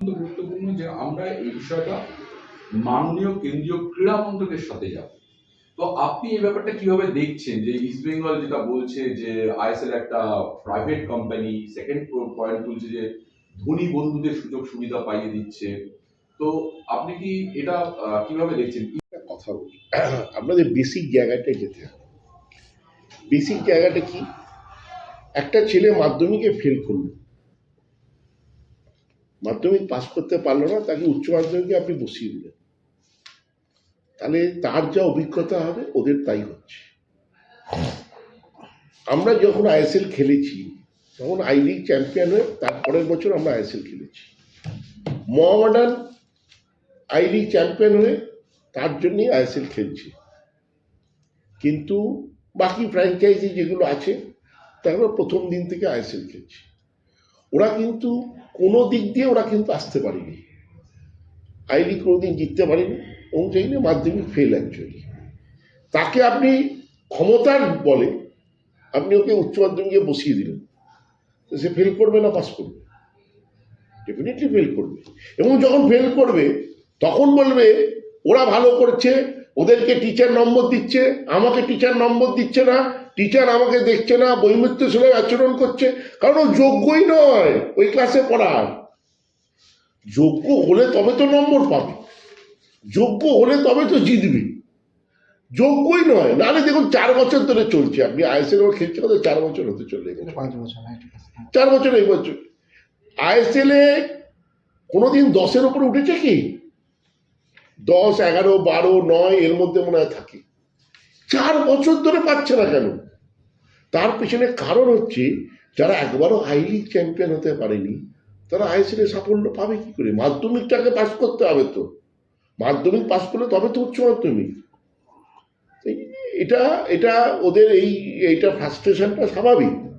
গুরুত্বপূর্ণ যে আমরা এই বিষয়টা মাননীয় কেন্দ্রীয় ক্রীড়া মন্ত্রকের সাথে যাব। তো আপনি এই ব্যাপারটা কীভাবে দেখছেন? যে ইস্ট বেঙ্গল যেটা বলছে যে আইএসএল একটা প্রাইভেট কোম্পানি সেকেন্ড পয়েন্ট তুলছে যে ধনী বন্ধুদের সুযোগ সুবিধা পাইয়ে দিচ্ছে। তো আপনি কি এটা কীভাবে দেখছেন? কথা বলি। আপনাদের বেসিক জায়গাটায় যেতে হবে। বেসিক জায়গাটা কি? একটা ছেলে মাধ্যমিকে ফেল করল। মাধ্যমিক পাস করতে পারল না, তাকে উচ্চ মাধ্যমিকে আপনি বসিয়ে দিলেন। তাহলে তার যা অভিজ্ঞতা হবে, ওদের তাই হচ্ছে। আমরা যখন আইএসএল খেলেছি, তখন আই লিগ চ্যাম্পিয়ন হয়ে তারপরের বছর আমরা আইএসএল খেলেছি। মোহামেডান আই লিগ চ্যাম্পিয়ন হয়ে তার জন্যই আইএসএল খেলছে। কিন্তু বাকি ফ্র্যাঞ্চাইজি যেগুলো আছে, তারা প্রথম দিন থেকে আইএসএল খেলছে। ওরা কিন্তু কোনো দিক দিয়ে ওরা কিন্তু আসতে পারেনি। আই লিগ কোনোদিন জিততে পারেনি, এবং সেই মাধ্যমিক ফেল অ্যাকচুয়ালি তাকে আপনি ক্ষমতার বলে আপনি ওকে উচ্চ মাধ্যমিকে বসিয়ে দিলেন। সে ফেল করবে না পাস করবে? ডেফিনেটলি ফেল করবে। এবং যখন ফেল করবে, তখন বলবে, ওরা ভালো করছে, ওদেরকে টিচার নম্বর দিচ্ছে, আমাকে টিচার নম্বর দিচ্ছে না টিচার আমাকে দেখছে না বৈমিত্র সুলভ আচরণ করছে কারণ ও যোগ্যই নয় ওই ক্লাসে পড়ার। যোগ্য হলে তবে তো নম্বর পাবে যোগ্য হলে তবে তো জিতবে। যোগ্যই নয় নাহলে দেখুন চার বছর ধরে চলছে আপনি আইএসএল খেলছে কত? চার বছর হতে চলে গেছে পাঁচ বছর হ্যাঁ হ্যাঁ। চার বছর এই বছর। আইএসএল এ কোনোদিন দশের উপরে উঠেছে কি? দশ এগারো বারো নয় এর মধ্যে মনে হয় থাকে। চার বছর ধরে পাচ্ছে না কেন? তার পেছনে কারণ হচ্ছে, যারা একবারও আই লিগ চ্যাম্পিয়ন হতে পারেনি, তারা আইএসএল এ সাফল্য পাবে কি করে? মাধ্যমিকটাকে পাস করতে হবে তো। মাধ্যমিক পাস করলে তবে তো উচ্চ মাধ্যমিক। এটা এটা ওদের এই, এইটা ফ্রাস্ট্রেশনটা স্বাভাবিক।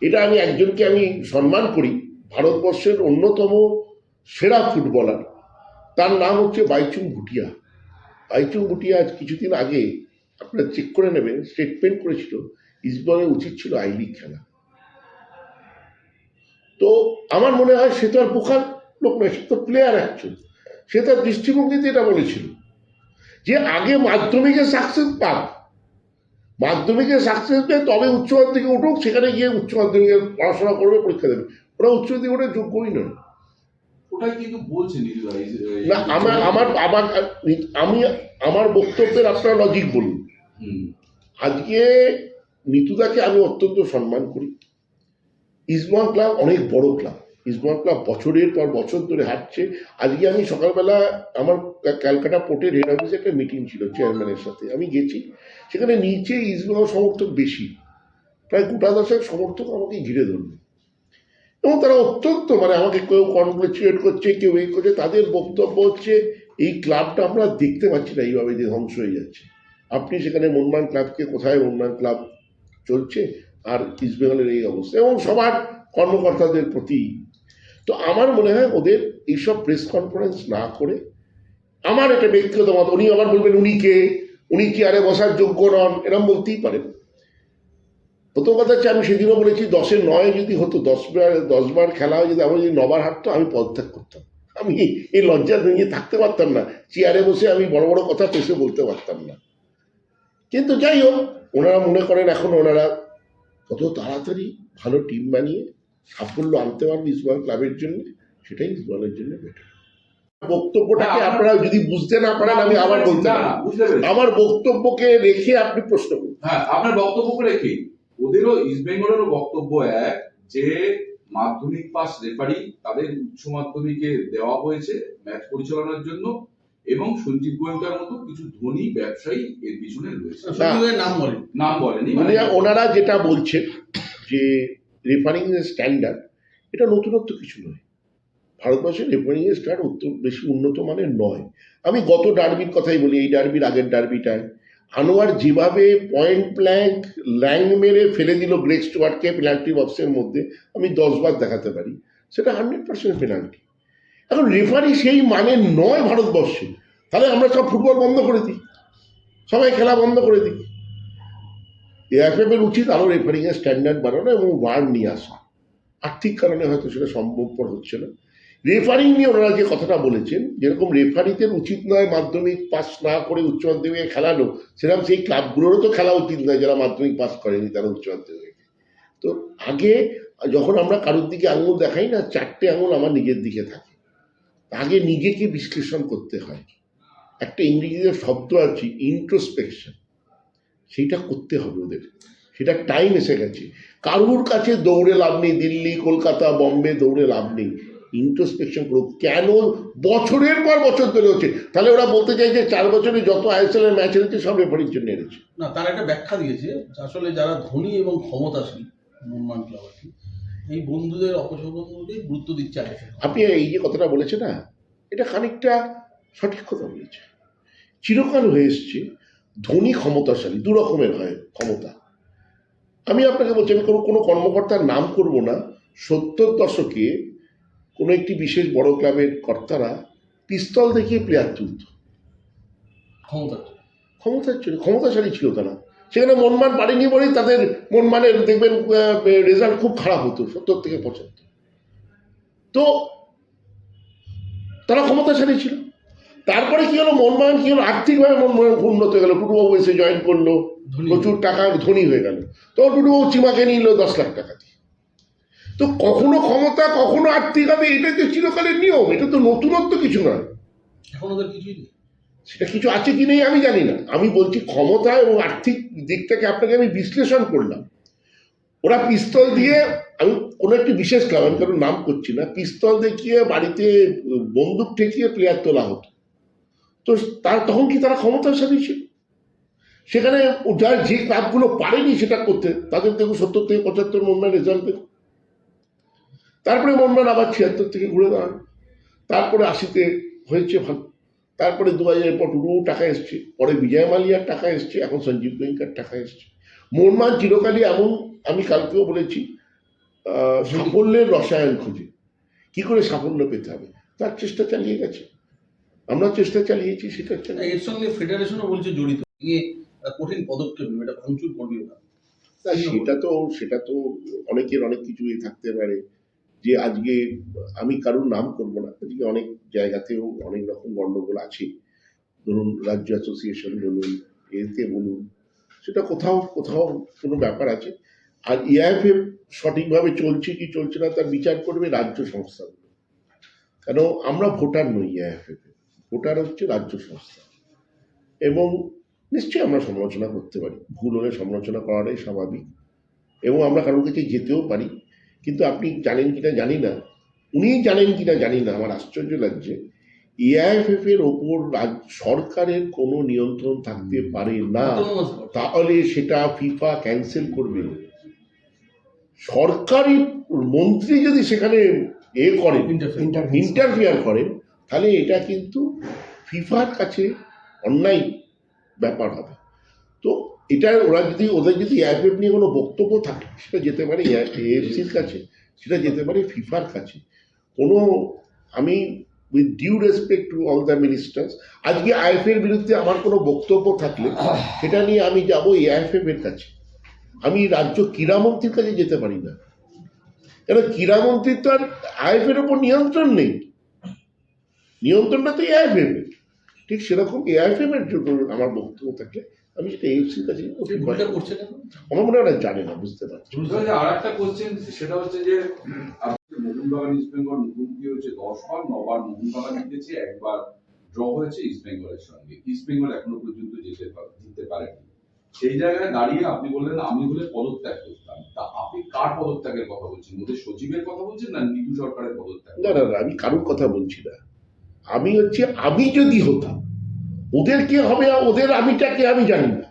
এটা আমি একজনকে আমি সম্মান করি, ভারতবর্ষের অন্যতম সেরা ফুটবলার। তার নাম হচ্ছে বাইচুং ভুটিয়া। বাইচুং ভুটিয়া কিছুদিন আগে আপনারা চেক করে নেবেন স্টেটমেন্ট করেছিল ইসবলের উচিত ছিল আই লিগ খেলা। তো আমার মনে হয় সে তো আর বোকার লোক নয়, সে তো প্লেয়ার অ্যাকচুয়াল সে তার দৃষ্টিভঙ্গিতে এটা বলেছিল। যে আগে মাধ্যমিকে সাকসেস পাক। মাধ্যমিকে সাকসেস পেয়ে তবে উচ্চ মাধ্যমিকে উঠুক, সেখানে গিয়ে উচ্চ মাধ্যমিকে পড়াশোনা করবে, পরীক্ষা দেবে। ওরা উচ্চ মাধ্যমিক ওটা যোগ্যই নয়। ওটাই কিন্তু বলছে না আমার আমার আমার আমি আমার বক্তব্যের আপনার লজিক বলুন। আজকে নিতুদাকে আমি অত্যন্ত সম্মান করি। ইসমাল ক্লাব অনেক বড় ক্লাব। ইসমাল ক্লাব বছরের পর বছর ধরে হাঁটছে। আজকে আমি সকালবেলা আমার ক্যালকাটা পোর্টের হেড অফিসে একটা মিটিং ছিল চেয়ারম্যানের সাথে। আমি গেছি। সেখানে নিচে ইসমাল সমর্থক বেশি। প্রায় গোটা দশেক সমর্থক আমাকে ঘিরে ধরলো। এবং তারা অত্যন্ত মানে আমাকে কেউ কনগ্রেচুলেট করছে, কেউ এই করছে, তাদের বক্তব্য হচ্ছে, এই ক্লাবটা আমরা দেখতে পাচ্ছি না এইভাবে যে ধ্বংস হয়ে যাচ্ছে। আপনি সেখানে মনমান ক্লাবকে কোথায় মনমান ক্লাব চলছে, আর ইস্টবেঙ্গলের এই অবস্থা, এবং সবার কর্মকর্তাদের প্রতি। তো আমার মনে হয় ওদের এইসব প্রেস কনফারেন্স না করে, আমার এটা ব্যক্তিগত মত, উনি আবার বলবেন, উনি কে? উনি চেয়ারে বসার যোগ্য নন? এরম বলতেই পারেন। প্রথম কথা হচ্ছে আমি সেদিনও বলেছি দশের নয় যদি হতো দশ বার দশ বার খেলা হয় যদি আমার যদি নবার হাঁটতো আমি পদত্যাগ করতাম। আমি এই লজ্জা নিয়ে থাকতে পারতাম না চেয়ারে বসে আমি বড় বড় কথা পেশে বলতে পারতাম না। কিন্তু যাই হোক ওনারা মনে করেন এখন ওনারা কত তাড়াতাড়ি ভালো টিম বানিয়ে সাফল্য আনতে পারবে ইসমাল ক্লাবের জন্য সেটাই ইসমালের জন্য বেটার বক্তব্যটাকে আপনারা যদি বুঝতে না পারেন আমি আবার বলতে। আমার বক্তব্যকে রেখে আপনি প্রশ্ন করুন। হ্যাঁ আপনার বক্তব্য রেখে। ওদেরও ইস্ট বেঙ্গলেরও বক্তব্য এক যে মাধ্যমিক পাস রেফারি তাদের উচ্চ মাধ্যমিকে দেওয়া হয়েছে ম্যাচ পরিচালনার জন্য এবং সঞ্জীব গোয়েঙ্কার মতো কিছু ধনী ব্যবসায়ী এর পিছনে রয়েছে। নাম বলেন। নাম বলেনি মানে মানে ওনারা যেটা বলছেন যে রেফারিং এর স্ট্যান্ডার্ড এটা নতুনত্ব কিছু নয়। ভারতবর্ষের রেফারিং এর স্ট্যান্ডার্ড অত বেশি উন্নত মানের নয়। আমি গত ডার্বির কথাই বলি এই ডার্বির আগের ডার্বিটায় আনোয়ার যেভাবে পয়েন্ট ব্ল্যাঙ্ক ল্যাং মেরে ফেলে দিল গ্রেক স্টুয়ার্টকে পেনাল্টি বক্সের মধ্যে, আমি দশবার দেখাতে পারি। সেটা হান্ড্রেড পার্সেন্ট পেনাল্টি এখন রেফারি সেই মানে নয় ভারতবর্ষে। তাহলে আমরা সব ফুটবল বন্ধ করে দিই। সবাই খেলা বন্ধ করে দিই। এএফএফ এর উচিত আরও রেফারিং এর স্ট্যান্ডার্ড বাড়ানো এবং ওয়ার্ড নিয়ে আসা। আর্থিক কারণে হয়তো সেটা সম্ভবপর হচ্ছে না। রেফারিং নিয়ে ওনারা যে কথাটা বলেছেন, যেরকম রেফারিতে উচিত নয় মাধ্যমিক পাস না করে উচ্চ মাধ্যমিকে খেলানো, সেরকম সেই ক্লাবগুলোরও তো খেলা উচিত নয় যারা মাধ্যমিক পাস করেনি তারা উচ্চ মাধ্যমিকে। তো আগে যখন আমরা কারোর দিকে আঙুল দেখাই না, চারটে আঙুল আমার নিজের দিকে থাকে। আগে নিজেকে বিশ্লেষণ করতে হয়। একটা ইংরেজিতে শব্দ আছে ইন্ট্রোস্পেকশন সেইটা করতে হবে ওদের। সেটা টাইম এসে গেছে। কারুর কাছে দৌড়ে লাভ নেই, দিল্লি, কলকাতা, বম্বে দৌড়ে লাভ নেই। ইন্ট্রোস্পেকশন করুক কেন বছরের পর বছর ধরে হচ্ছে? তাহলে ওরা বলতে চাই যে চার বছরে যত আইএসএল এর ম্যাচ হয়েছে সব রেফারির জন্য এনেছে। না তার একটা ব্যাখ্যা দিয়েছে আসলে যারা ধনী এবং ক্ষমতাশীল মোহনবাগান ক্লাব আর কি এই বন্ধুদের অপসম্বন্ধকে গুরুত্ব দিচ্ছে আপনি এই যে কথাটা বলেছে না এটা খানিকটা সঠিক কথা বলেছে। চিরকাল হয়ে এসছে ধনী ক্ষমতাশালী দু রকমের হয় ক্ষমতা। আমি আপনাকে বলছি আমি কোনো কোনো কর্মকর্তার নাম করব না সত্তর দশকে কোনো একটি বিশেষ বড় ক্লাবের কর্তারা পিস্তল দেখিয়ে প্লেয়ার তুলত। ক্ষমতা। ক্ষমতার ছিল ক্ষমতাশালী ছিল তারা। সেখানে মনমান পারেনি বলেই তাদের মনমানের দেখবেন রেজাল্ট খুব খারাপ হতো সত্তর থেকে পঁচাত্তর। তো তারা ক্ষমতাশালী ছিল। তারপরে কি হলো? মনমান কি হলো? আর্থিকভাবে মনমান উন্নত হয়ে গেল। টুটুবাবু এসে জয়েন করল। প্রচুর টাকা ধনী হয়ে গেল। তখন টুটুবাবু চিমাকে নিল দশ লাখ টাকা দিয়ে। তো কখনো ক্ষমতা কখনো আর্থিক হবে এটা তো চিরকালের নিয়ম এটা তো নতুনত্ব কিছু নয়। এখন ওদের কিছুই নেই। সেটা কিছু আছে কি নেই আমি জানি না। আমি বলছি ক্ষমতা এবং আর্থিক দিকটাকে আপনাকে আমি বিশ্লেষণ করলাম। ওরা পিস্তল দিয়ে আমি কোনো একটি বিশেষ ক্লাব আমি কারোর নাম করছি না পিস্তল দেখিয়ে বাড়িতে বন্দুক ঠেকিয়ে প্লেয়ার তোলা হতো। তো তার তখন কি তারা ক্ষমতাশালী ছিল? সেখানে যার যে ক্লাবগুলো পারেনি সেটা করতে তাদের দেখুন সত্তর থেকে পঁচাত্তর মনমান রেজাল্ট দেখুন। তারপরে মনমান আবার ছিয়াত্তর থেকে ঘুরে দাঁড়ান। তারপরে আশিতে হয়েছে ভালো। তারপরে দু হাজারের পর টুটু টাকা এসছে। পরে বিজয় মালিয়ার টাকা এসছে। এখন সঞ্জীব গোয়েঙ্কার টাকা এসছে। মোহনমান চিরকালই এমন আমি কালকেও বলেছি সাফল্যের রসায়ন খুঁজে। কি করে সাফল্য পেতে হবে? তার চেষ্টা চালিয়ে গেছে। আমরা চেষ্টা চালিয়েছি সেটা এর সঙ্গে ফেডারেশনও বলছে জড়িত। ইয়ে কঠিন পদক্ষেপ এটা ভাঙচুর করবে না, সেটা তো সেটা তো অনেকের অনেক কিছুই থাকতে পারে। যে আজকে আমি কারোর নাম করব না আজকে অনেক জায়গাতেও অনেক রকম গণ্ডগোল আছে। ধরুন, রাজ্য অ্যাসোসিয়েশন বলুন, এতে বলুন, সেটা কোথাও কোথাও কোনো ব্যাপার আছে। আর ইআইএফএফ সঠিকভাবে চলছে কি চলছে না, তার বিচার করবে রাজ্য সংস্থাগুলো কেন? আমরা ভোটার নই ইআইএফএফ ভোটার হচ্ছে রাজ্য সংস্থা। এবং নিশ্চয়ই আমরা সমালোচনা করতে পারি। ভুল হলে সমালোচনা করাটাই স্বাভাবিক। এবং আমরা কারোর কাছে যেতেও পারি। কিন্তু আপনি জানেন কিনা জানি না। উনি জানেন কিনা জানি না আমার আশ্চর্য লাগছে। এআইএফএফ এর ওপর সরকারের কোনো নিয়ন্ত্রণ থাকতে পারে না তাহলে সেটা ফিফা ক্যান্সেল করবে। সরকারি মন্ত্রী যদি সেখানে এ করে। ইন্টারফিয়ার করেন তাহলে এটা কিন্তু ফিফার কাছে অন্যায় ব্যাপার হবে। তো এটা ওরা যদি, ওদের যদি এআইএফএফ নিয়ে কোনো বক্তব্য থাকে, সেটা যেতে পারে এএফসির কাছে, সেটা যেতে পারে ফিফার কাছে। কোনো, আমি with due respect to all the ministers আজকে আইএফএর বিরুদ্ধে আমার কোনো বক্তব্য থাকলে, সেটা নিয়ে আমি যাব এআইএফএফ এর কাছে। আমি রাজ্য ক্রীড়ামন্ত্রীর কাছে যেতে পারি না। কেন ক্রীড়ামন্ত্রীর তো আর আইএফের ওপর নিয়ন্ত্রণ নেই। নিয়ন্ত্রণটা তো এআইএফএম এর। ঠিক সেরকম এআইএফএম এর জন্য আমার বক্তব্য থাকলে আমি সেটা এফসির কাছে আমার মনে হয় ওরা জানে না বুঝতে পারছি। আর একটা কোশ্চেন সেটা হচ্ছে যে মোহনবাগান ইস্ট বেঙ্গল মুখোমুখি হয়েছে? দশ বার নবার মোহনবাগান জিতেছে একবার ড্র হয়েছে ইস্ট বেঙ্গলের সঙ্গে। ইস্ট বেঙ্গল এখনও পর্যন্ত যেতে পারে- জিততে পারেনি। সেই জায়গায় দাঁড়িয়ে আপনি বললেন আমি হলে পদত্যাগ করতাম। তা আপনি কার পদত্যাগের কথা বলছেন? ওদের সচিবের কথা বলছেন না নিতু সরকারের পদত্যাগ? না না না আমি কারোর কথা বলছি না। আমি হচ্ছে আমি যদি হতাম ওদের কে হবে ওদের আমিটা কে আমি জানি না।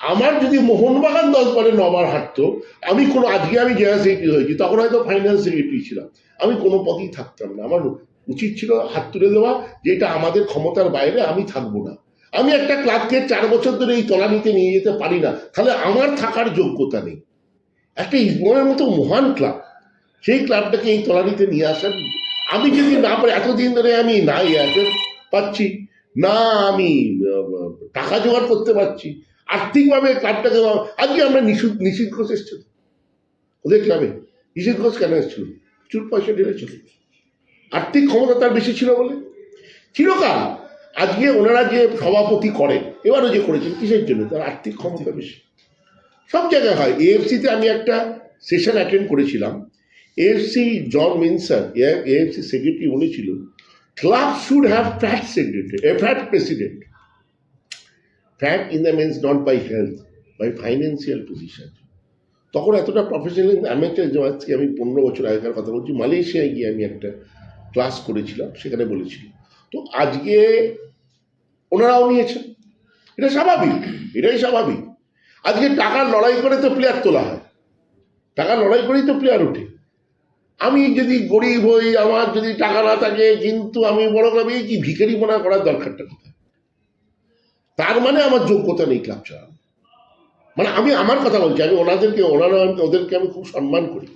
আমার যদি মোহনবাগান দশ বারে নবার হাঁটতো আমি কোনো, আজকে আমি জেনারেল সেক্রেটারি হয়েছি, তখন হয়তো ফাইন্যান্স সেক্রেটারি ছিলাম আমি কোনো পদেই থাকতাম না। আমার উচিত ছিল হাত তুলে দেওয়া যে এটা আমাদের ক্ষমতার বাইরে আমি থাকব না। আমি একটা ক্লাবকে চার বছর ধরে এই তলানিতে নিয়ে যেতে পারি না। তাহলে আমার থাকার যোগ্যতা নেই। একটা ইসবনের মতো মহান ক্লাব, সেই ক্লাবটাকে এই তলানিতে নিয়ে আসার, আমি যদি না পারি, এতদিন ধরে আমি না ইয়ারটেল পাচ্ছি। না, আমি টাকা জোগাড় করতে পারছি। আর্থিকভাবে ক্লাবটাকে আজকে আমরা নিষিদ্ধ নিষিদ্ধ ঘোষ এসছিল। ওদের ক্লাবে? নিষিদ্ধ ঘোষ কেন এসেছিল? প্রচুর পয়সা ঢেলেছিল আর্থিক ক্ষমতা তার বেশি ছিল বলে? চিরকাল আজকে ওনারা যে সভাপতি করেন, এবারও যে করেছেন, কিসের জন্য? তার আর্থিক ক্ষমতা বেশি। সব জায়গায় হয়। এএফসিতে আমি একটা সেশন অ্যাটেন্ড করেছিলাম। এএফসি জন মিনসার এএফসি সেক্রেটারি উনি ছিল club should have fat secretary fat president fat in the means not by health by financial position তখন এতটা প্রফেশনাল অ্যামেচার যে আজকে আমি পনেরো বছর আগেকার কথা বলছি, মালয়েশিয়ায় গিয়ে আমি একটা ক্লাস করেছিলাম, সেখানে বলেছিল। তো আজকে ওনারাও নিয়েছেন। এটা স্বাভাবিক, এটাই স্বাভাবিক। আজকে টাকার লড়াই করে তো প্লেয়ার তোলা হয়। টাকার লড়াই করেই তো প্লেয়ার ওঠে। আমি যদি গরিব হই, আমার যদি টাকা না থাকে, কিন্তু আমি বড় ক্লাবে কি ভিখারি মনে করার দরকারটা কোথায়? তার মানে আমার যোগ্যতা নেই ক্লাব চালানো মানে আমি আমার কথা বলছি, আমি ওনাদেরকে, ওনারা ওদেরকে আমি খুব সম্মান করি।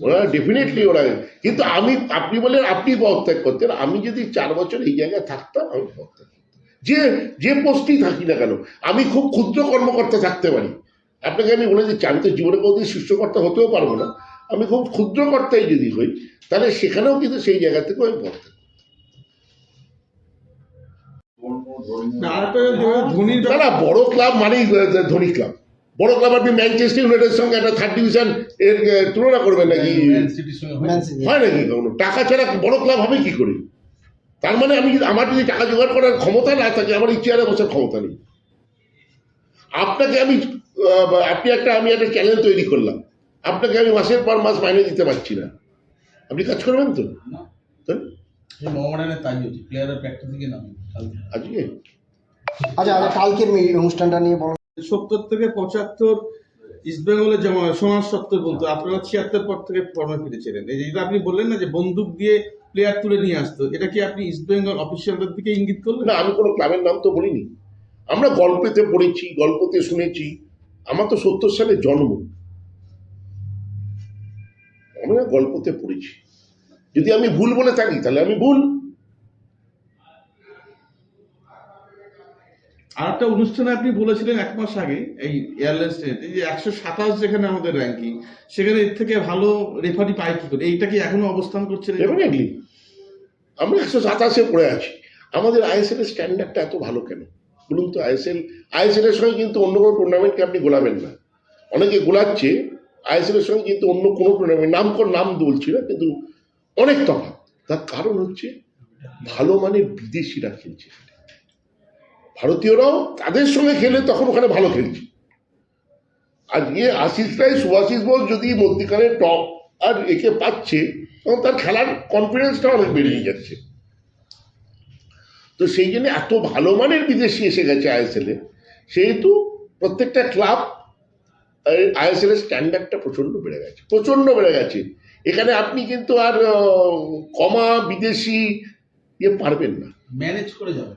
ওনারা ডেফিনেটলি ওরা, কিন্তু আমি, আপনি বলেন আপনি পদত্যাগ করতেন, আমি যদি চার বছর এই জায়গায় থাকতাম, আমি পদত্যাগ করতাম। যে যে পোস্টেই থাকি না কেন, আমি খুব ক্ষুদ্র কর্মকর্তা থাকতে পারি। আপনাকে আমি বলে দিচ্ছি, আমি তো জীবনে কোনোদিন শীর্ষকর্তা হতেও পারব না। আমি খুব ক্ষুদ্র কর্তাই যদি হই তাহলে সেখানেও কিন্তু সেই জায়গা থেকে আমি পদত্যাগ না, বড় ক্লাব মানেই ধনী ক্লাব। বড় ক্লাব আপনি ম্যানচেস্টার ইউনাইটেডের সঙ্গে একটা থার্ড ডিভিশন এর তুলনা করবেন নাকি? হয়। সিটি। নাকি কখনো? টাকা ছাড়া বড় ক্লাব হবে কি করে? তার মানে আমি আমার যদি টাকা জোগাড় করার ক্ষমতা না থাকে আমার এই চেয়ারে বসার ক্ষমতা নেই। আপনাকে আমি আপনি একটা আমি একটা চ্যানেল তৈরি করলাম। আপনাকে আমি মাসের পর মাস মাইনে দিতে পারছি না। আপনি কাজ করবেন তো? না। তাহলে এই তাই প্লেয়ারের প্র্যাকটিস কালকে আজকে? আচ্ছা আচ্ছা কালকের এই অনুষ্ঠানটা নিয়ে বলো। সত্তর থেকে পঁচাত্তর ইস্টবেঙ্গলের যেমন সোনার সত্তর বলতো আপনারা ছিয়াত্তর পর থেকে ফর্মে ফিরেছিলেন। এই যেটা আপনি বললেন না যে বন্দুক দিয়ে প্লেয়ার তুলে নিয়ে আসতো এটা কি আপনি ইস্টবেঙ্গল অফিসিয়ালদের দিকে ইঙ্গিত করলেন? না আমি কোনো ক্লাবের নাম তো বলিনি। আমরা গল্পেতে পড়েছি গল্পতে শুনেছি। আমার তো সত্তর সালে জন্ম। আমরা গল্পতে পড়েছি। যদি আমি ভুল বলে থাকি তাহলে আমি ভুল। আর একটা অনুষ্ঠানে আপনি বলেছিলেন এক মাস আগে এই এয়ারলাইন্স যে একশো সাতাশ যেখানে আমাদের র্যাঙ্কিং সেখানে এর থেকে ভালো রেফারি পায় কি করে? এইটা কি এখনও অবস্থান করছে ডেফিনেটলি আমরা একশো সাতাশে পড়ে আছি। আমাদের আইএসএল এর স্ট্যান্ডার্ডটা এত ভালো কেন? বলুন তো আইএসএল আইএসএল এর সঙ্গে কিন্তু অন্য কোনো টুর্নামেন্টকে আপনি গোলাবেন না। অনেকে গোলাচ্ছে আইএসএল এর সঙ্গে কিন্তু অন্য কোনো নাম কোন নাম বলছি না কিন্তু অনেক তফাৎ। তার কারণ হচ্ছে ভালো মানের বিদেশিরা খেলছে। ভারতীয়রাও তাদের সঙ্গে খেলে তখন ওখানে ভালো খেলছে। আজকে আশিস রায়, সুভাষিস বোস যদি মধ্যিখানে টপ আর একে পাচ্ছে, তখন তার খেলার কনফিডেন্সটা অনেক বেড়ে যাচ্ছে। তো সেই জন্য এত ভালো মানের বিদেশি এসে গেছে আইএসএল। সেহেতু প্রত্যেকটা ক্লাব আইএসএল এর স্ট্যান্ডার্ডটা প্রচণ্ড বেড়ে গেছে, প্রচণ্ড বেড়ে গেছে। এখানে আপনি কিন্তু আর কমা বিদেশি ইয়ে পারবেন না। ম্যানেজ করে যাবে